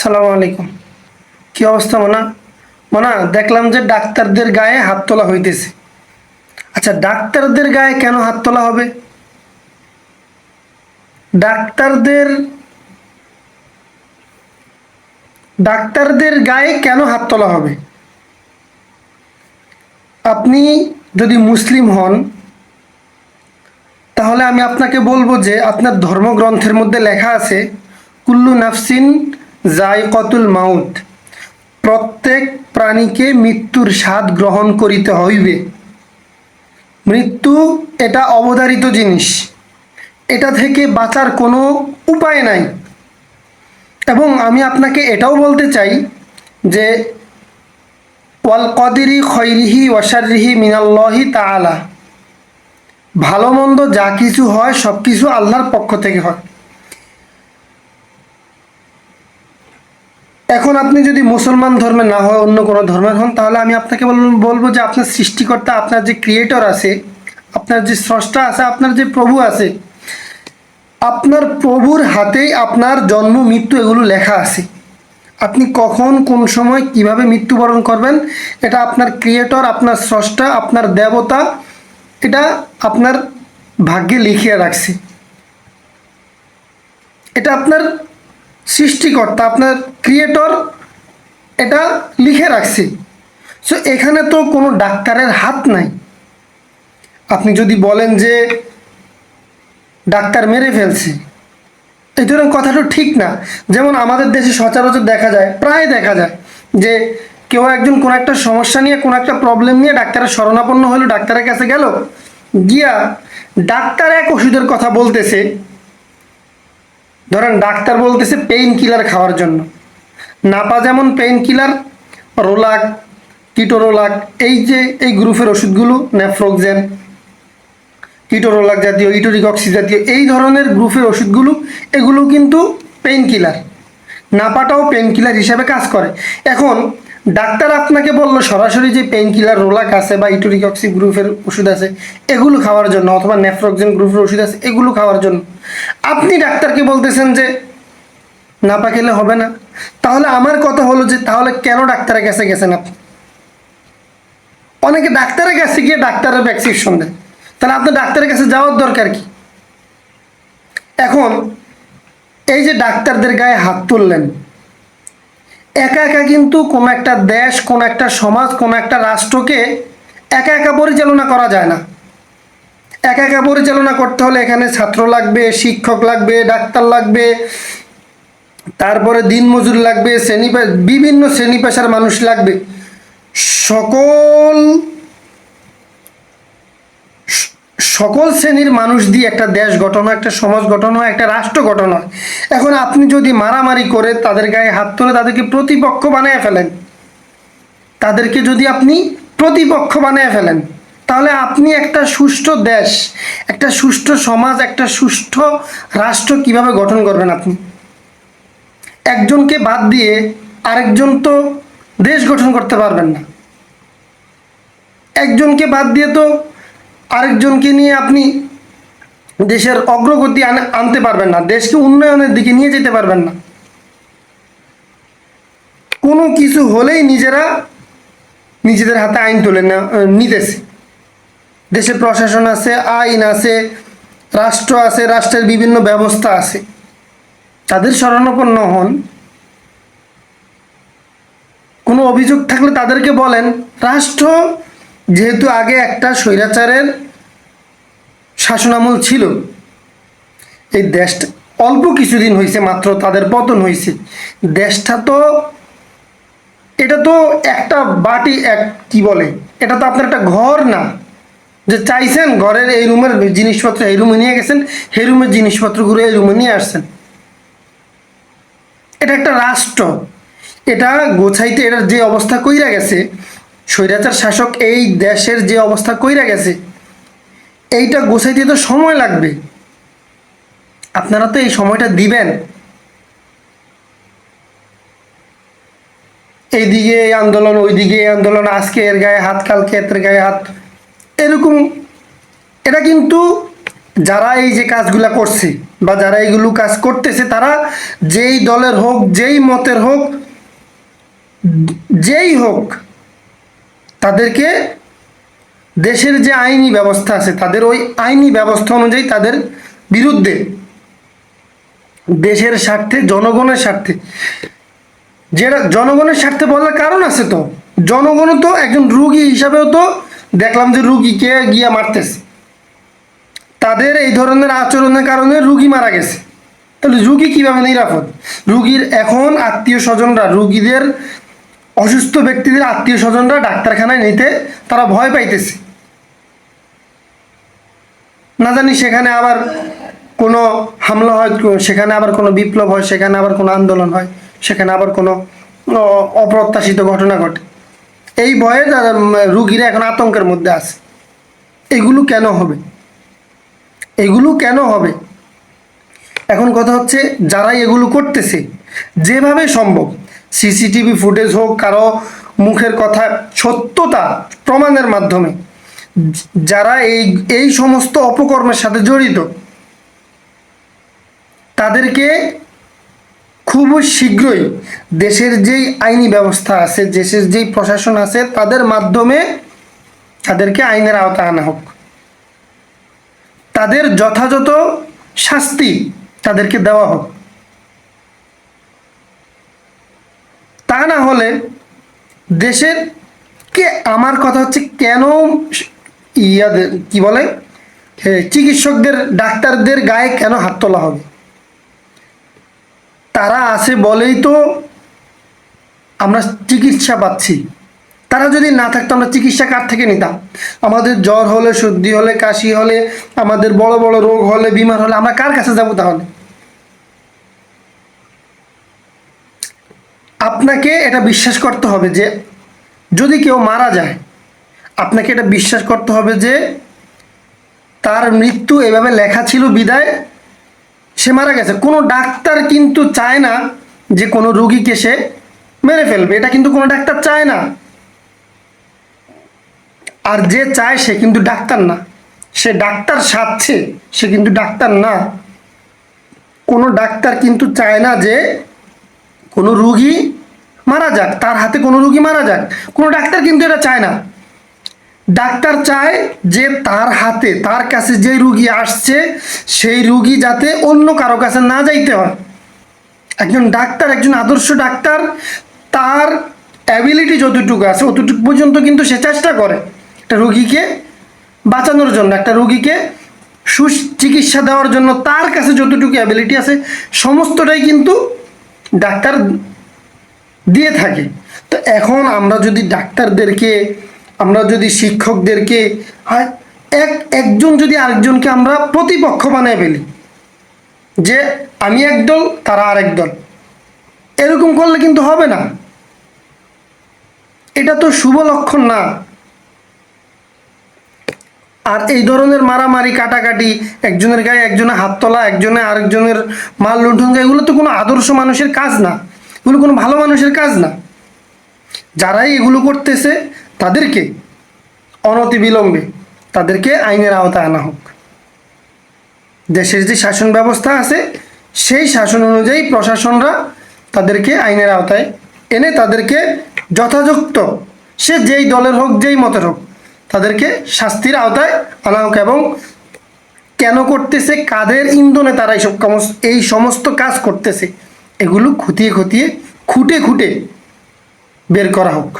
আসসালামু আলাইকুম। কি অবস্থা মানা? মানা, দেখলাম যে ডাক্তারদের গায়ে হাত তোলা হইতেছে। আচ্ছা ডাক্তারদের গায়ে কেন হাত তোলা হবে? ডাক্তারদের ডাক্তারদের গায়ে কেন হাত তোলা হবে? আপনি যদি মুসলিম হন, তাহলে আমি আপনাকে বলব যে আপনার ধর্মগ্রন্থের মধ্যে লেখা আছে, কুল্লু নাফসিন জায়কতুল মাউত। প্রত্যেক প্রাণীকে মৃত্যুর স্বাদ গ্রহণ করিতে হইবে। মৃত্যু এটা অবধারিত জিনিস। এটা থেকে বাঁচার কোনো উপায় নাই। এবং আমি আপনাকে এটাও বলতে চাই যে, ওয়াল কদিরি খৈরিহি ওয়াশারিহি মিনাল্লাহি তাআলা। ভালো মন্দ যা কিছু হয় সব কিছু আল্লাহর পক্ষ থেকে হয়। এখন আপনি যদি মুসলমান ধর্মে না হয় অন্য কোনো ধর্মের হন, তাহলে আমি আপনাকে বল- বলব যে আপনার সৃষ্টিকর্তা, আপনার যে ক্রিয়েটর আছে, আপনার যে স্রষ্টা আছে, আপনার যে প্রভু আছে, আপনার প্রভুর হাতেই আপনার জন্ম, মৃত্যু এগুলো লেখা আছে। আপনি কখন, কোন সময় কীভাবে মৃত্যুবরণ করবেন, এটা আপনার ক্রিয়েটর আপনার স্রষ্টা, আপনার দেবতা, এটা আপনার ভাগ্যে লিখিয়ে রাখছে। এটা আপনার সৃষ্টিকর্তা, আপনার ক্রিয়েটর এটা লিখে রাখছে। সো এখানে তো কোনো ডাক্তারের হাত নাই। আপনি যদি বলেন যে ডাক্তার মেরে ফেলছে, এই ধরনের কথাটা ঠিক না। যেমন আমাদের দেশে সচরাচর দেখা যায়, প্রায় দেখা যায়, যে কেউ একজন কোনো একটা সমস্যা নিয়ে, কোনো একটা প্রবলেম নিয়ে ডাক্তারের শরণাপন্ন হলো, ডাক্তারের কাছে গেল, গিয়া ডাক্তার এক ওষুধের কথা বলতেছে ধরেন ডাক্তার বলতেছে পেইন কিলার খাওয়ার জন্য। নাপা যেমন পেইন কিলার রোলাক কিটোরোলাক এই যে এই গ্রুপের ওষুধগুলো ন্যাফ্রোকজেন কিটোরোলাক জাতীয় ইটোরিকক্সি জাতীয়, এই ধরনের গ্রুপের ওষুধগুলো, এগুলো কিন্তু পেইন কিলার নাপাটাও পেইন কিলার হিসাবে কাজ করে। এখন ডাক্তার আপনাকে বলল, সরাসরি যে পেইন কিলার রোলাক আছে বা ইটোরিকক্সি গ্রুপের ওষুধ আছে, এগুলো খাওয়ার জন্য অথবা নেফ্রোক্সেন গ্রুপের ওষুধ আছে, এগুলো খাওয়ার জন্য। আপনি ডাক্তারকে বলতেছেন যে নাপা খেলে হবে না। তাহলে আমার কথা হলো যে, তাহলে কেন ডাক্তারের কাছে গেছেন আপনি? অনেকে ডাক্তারের কাছে গিয়ে ডাক্তারের প্রেসক্রিপশন দেয়। তাহলে আপনার ডাক্তারের কাছে যাওয়ার দরকার কি? এখন, এই যে ডাক্তারদের গায়ে হাত তুললেন একা একা কিন্তু কোনো একটা দেশ, কোনো একটা সমাজ, কোনো একটা রাষ্ট্রকে একা একা পরিচালনা করা যায় না। একা একা পরিচালনা করতে হলে এখানে ছাত্র লাগবে, শিক্ষক লাগবে, ডাক্তার লাগবে, তারপরে দিনমজুর লাগবে, শ্রেণি বিভিন্ন শ্রেণি পেশার মানুষ লাগবে। সকল স- সকল শ্রেণির মানুষ দিয়ে একটা দেশ গঠন হয়, একটা সমাজ গঠন হয়, একটা রাষ্ট্র গঠন হয়। এখন আপনি যদি মারামারি করে তাদের গায়ে হাত তুলে তাদেরকে প্রতিপক্ষ বানিয়ে ফেলেন, তাদেরকে যদি আপনি প্রতিপক্ষ বানিয়ে ফেলেন, তাহলে আপনি একটা সুষ্ঠু দেশ, একটা সুষ্ঠু সমাজ, একটা সুষ্ঠু রাষ্ট্র কীভাবে গঠন করবেন আপনি? একজনকে বাদ দিয়ে আরেকজন তো দেশ গঠন করতে পারবেন না। একজনকে বাদ দিয়ে তো আরেকজনকে নিয়ে আপনি দেশের অগ্রগতি আনে- আনতে পারবেন না, দেশকে উন্নয়নের দিকে নিয়ে যেতে পারবেন না। কোনো কিছু হলেই নিজেরা নিজেদের হাতে আইন তুলে না নিতেছে। দেশে প্রশাসন আছে, আইন আছে, রাষ্ট্র আছে, রাষ্ট্রের বিভিন্ন ব্যবস্থা আছে। তাদের শরণাপন্ন হন। কোনো অভিযোগ থাকলে তাদেরকে বলেন, রাষ্ট্র যেহেতু আগে একটা স্বৈরাচারের শাসনামল ছিল, এই দেশটা অল্প কিছুদিন হয়েছে মাত্র তাদের পতন হয়েছে দেশটা তো, এটা তো একটা বাটি, এক কি বলে, এটা তো আপনার একটা ঘর না। যে চাইছেন ঘরের এই রুমের জিনিসপত্র, এই রুমে নিয়ে গেছেন, সেই রুমের জিনিসপত্রগুলো এই রুমে নিয়ে আসছেন। এটা একটা রাষ্ট্র। এটা গোছাইতে, এটার যে অবস্থা কইরা গেছে স্বৈরাচার শাসক এই দেশের যে অবস্থা কইরা গেছে, এইটা গোছাইতে তো সময় লাগবে। আপনারা তো এই সময়টা দিবেন। এইদিকে এই আন্দোলন, ওইদিকে এই আন্দোলন, আজকে এর গায়ে হাত, কালকে এর গায়ে হাত, এরকম। এটা কিন্তু যারা এই যে কাজগুলা করছে বা যারা এইগুলো কাজ করতেছে, তারা যেই দলের হোক, যেই মতের হোক, যেই হোক তাদেরকে দেশের যে আইনি ব্যবস্থা আছে, তাদের ওই আইনি ব্যবস্থা অনুযায়ী তাদের বিরুদ্ধে দেশের স্বার্থে, জনগণের স্বার্থে, যেটা জনগণের স্বার্থে বলার কারণ আছে তো। জনগণও তো একজন রুগী হিসাবেও তো দেখলাম যে রুগীকে গিয়া মারতেছে। তাদের এই ধরনের আচরণের কারণে রুগী মারা গেছে। তাহলে রুগী কীভাবে নিরাপদ? রুগীর এখন আত্মীয় স্বজনরা, রুগীদের অসুস্থ ব্যক্তিদের আত্মীয় স্বজনরা ডাক্তারখানায় নিতে তারা ভয় পাইতেছে। না জানি সেখানে আবার কোনো হামলা হয়, সেখানে আবার কোনো বিপ্লব হয়, সেখানে আবার কোনো আন্দোলন হয়, সেখানে আবার কোনো অপ্রত্যাশিত ঘটনা ঘটে। এই ভয়ে রুগীরা এখন আতঙ্কের মধ্যে আছে। এগুলো কেন হবে? এগুলো কেন হবে? এখন কথা হচ্ছে যারা এগুলো করতেছে, যেভাবে সম্ভব সিসিটিভি ফুটেজ হোক, কারও মুখের কথা, সত্যতা প্রমাণের মাধ্যমে। যারা এই এই সমস্ত অপকর্মের সাথে জড়িত, তাদেরকে খুব শীঘ্রই দেশের যেই আইনি ব্যবস্থা আছে, দেশের যেই প্রশাসন আছে, তাদের মাধ্যমে তাদেরকে আইনের আওতা আনা হোক। তাদের যথাযথ শাস্তি তাদেরকে দেওয়া হোক। তা না হলে দেশের কে, আমার কথা হচ্ছে কেন ইয়াদের কি বলে? চিকিৎসকদের, ডাক্তারদের গায়ে কেন হাত তোলা হবে? তারা আছে বলেই তো আমরা চিকিৎসা পাচ্ছি। তারা যদি না থাকতো, আমরা চিকিৎসা কার থেকে নিতাম? আমাদের জ্বর হলে, সর্দি হলে, কাশি হলে, আমাদের বড় বড় রোগ হলে, বিমার হলে আমরা কার কাছে যাব তাহলে? আপনাকে এটা বিশ্বাস করতে হবে যে যদি কেউ মারা যায়, আপনাকে এটা বিশ্বাস করতে হবে যে তার মৃত্যু এভাবে লেখা ছিল বিদায়, সে মারা গেছে। কোনো ডাক্তার কিন্তু চায় না যে কোনো রুগীকে সে মেরে ফেলবে। এটা কিন্তু কোনো ডাক্তার চায় না। আর যে চায় সে কিন্তু ডাক্তার না। সে ডাক্তার সাজছে সে কিন্তু ডাক্তার না। কোনো ডাক্তার কিন্তু চায় না যে কোনো রুগী মারা যাক, তার হাতে কোনো রুগী মারা যাক, কোনো ডাক্তার কিন্তু এটা চায় না। ডাক্তার চায় যে তার হাতে, তার কাছে যে রুগী আসছে, সেই রুগী যাতে অন্য কারও কাছে না যাইতে হয়। একজন ডাক্তার, একজন আদর্শ ডাক্তার, তার অ্যাবিলিটি যতটুকু আছে, অতটুকু পর্যন্ত কিন্তু সে চেষ্টা করে একটা রুগীকে বাঁচানোর জন্য, একটা রুগীকে সুচিকিৎসা দেওয়ার জন্য তার কাছে যতটুকু অ্যাবিলিটি আছে, সমস্তটাই কিন্তু ডাক্তার দিয়ে থাকে। তো এখন আমরা যদি ডাক্তারদেরকে আমরা যদি শিক্ষকদেরকে এক একজন যদি আরেকজনকে আমরা প্রতিপক্ষ বানিয়ে ফেলি যে আমি একদল তারা আরেক দল এরকম করলে কিন্তু হবে না। এটা তো শুভ লক্ষণ না। আর এই ধরনের মারামারি কাটাকাটি একজনের গায়ে একজনের হাত তোলা একজনে আরেকজনের মাল লুণ্ঠন করা, এগুলো তো কোনো আদর্শ মানুষের কাজ না। এগুলো কোনো ভালো মানুষের কাজ না। যারাই এগুলো করতেছে, তাদেরকে অনতি বিলম্বে তাদেরকে আইনের আওতায় আনা হোক। দেশের যে শাসন ব্যবস্থা আছে, সেই শাসন অনুযায়ী প্রশাসনরা তাদেরকে আইনের আওতায় এনে তাদেরকে যথাযথ সে যেই দলের হোক, যেই মতের হোক, তাদেরকে শাস্তির আওতায় আনা হোক এবং কেন করতেছে, কাদের ইন্ধনে তারা এইসব এই সমস্ত কাজ করতেছে এগুলো খুঁটিয়ে খুঁটিয়ে খুঁটে খুঁটে বের করা হোক।